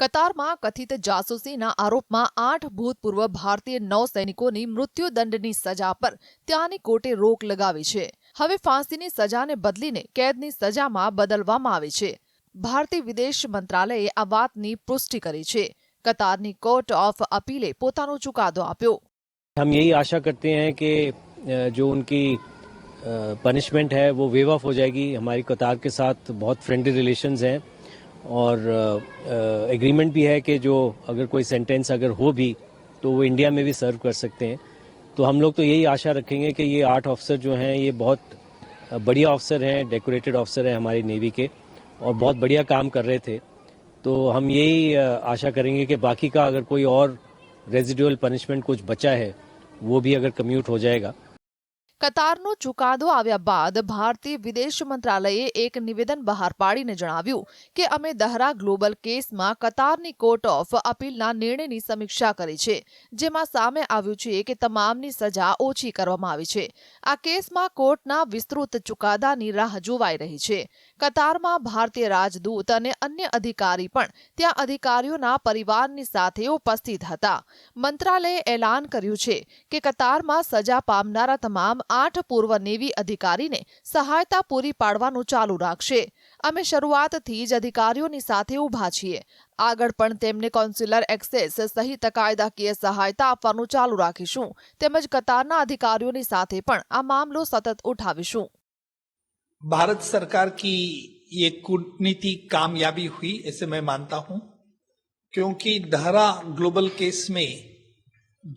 Qatar में कथित जासूसी ना आरोप में 8 भूतपूर्व भारतीय नौसैनिकों ने मृत्युदंड की सजा पर त्याने कोर्टे रोक लगाई है હવે फांसीની સજાને બદલીને કેદની સજામાં બદલવામાં આવી છે ભારતીય વિદેશ મંત્રાલયે આ વાતની પુષ્ટિ કરી છે કતારની કોર્ટ ઓફ અપીલે પોતાનો ચુકાદો આપ્યો અમે એ જ આશા કરીએ છીએ કે જો તેમની પનિશમેન્ટ છે વો વેવ ઓફ થઈ જશે અમારી કતાર કે સાથ બહુત ફ્રેન્ડલી રિલેશન્સ હે और एग्रीमेंट भी है कि जो अगर कोई सेंटेंस अगर हो भी तो वो इंडिया में भी सर्व कर सकते हैं तो हम लोग तो यही आशा रखेंगे कि ये आठ ऑफिसर जो हैं ये बहुत बढ़िया ऑफिसर हैं डेकोरेटेड ऑफिसर हैं हमारी नेवी के और बहुत बढ़िया काम कर रहे थे तो हम यही आशा करेंगे कि बाकी का अगर कोई और रेजिडुअल पनिशमेंट कुछ बचा है वो भी अगर कम्यूट हो जाएगा કતારનો ચુકાદો આવ્યા બાદ ભારતીય વિદેશ મંત્રાલયે એક નિવેદન બહાર પાડીને જણાવ્યું કે અમે દહરા ગ્લોબલ કેસમાં કતારની કોર્ટ ઓફ અપીલના નિર્ણયની સમીક્ષા કરી છે જેમાં સામે આવ્યું છે કે તમામની સજા ઓછી કરવામાં આવી છે આ કેસમાં કોર્ટના વિસ્તૃત ચુકાદાની રાહ જોવાઈ રહી છે કતારમાં ભારતીય રાજદૂત અને અન્ય અધિકારી પણ ત્યાં અધિકારીઓના પરિવારની સાથે ઉપસ્થિત હતા મંત્રાલયે એલાન કર્યું છે કે કતારમાં સજા પામનારા તમામ આઠ પૂર્વ નેવી અધિકારીને સહાયતા પૂરી પાડવાનું ચાલુ રાખશે અમે શરૂઆતથી જ અધિકારીઓની સાથે ઊભા છીએ આગળ પણ તેમને કોન્સ્યુલર એક્સેસ સહિત કાયદાકીય સહાયતા આપવાનું ચાલુ રાખીશું તેમજ કતારના અધિકારીઓની સાથે પણ આ મામલો સતત ઉઠાવીશું ભારત સરકાર કી ये कूटनीति कामयाबी हुई ऐसे मैं मानता हूं क्योंकि दहरा ग्लोबल केस में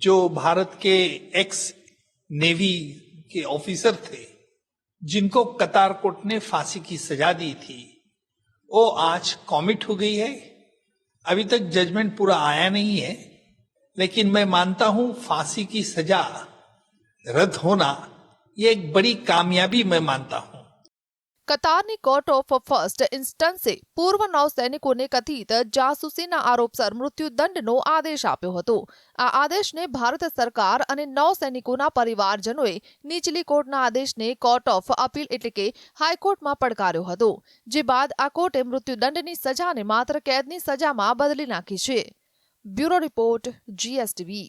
जो भारत के एक्स नेवी के ऑफिसर थे जिनको कतार कोर्ट ने फांसी की सजा दी थी वो आज कॉमिट हो गई है अभी तक जजमेंट पूरा आया नहीं है लेकिन मैं मानता हूं फांसी की सजा रद्द होना ये एक बड़ी कामयाबी मैं मानता हूं કતારની કોર્ટ ઓફ ફર્સ્ટ ઇન્સ્ટન્સે પૂર્વ નૌસૈનિકોને કથિત જાસૂસીના આરોપસર મૃત્યુદંડનો આદેશ આપ્યો હતો આ આદેશને ભારત સરકાર અને નૌસૈનિકોના પરિવારજનોએ નીચલી કોર્ટના આદેશને કોર્ટ ઓફ અપીલ એટલે કે હાઈકોર્ટમાં પડકાર્યો હતો જે બાદ આ કોર્ટે મૃત્યુદંડની સજાને માત્ર કેદની સજામાં બદલી નાખી છે બ્યુરો રિપોર્ટ જીએસટીવી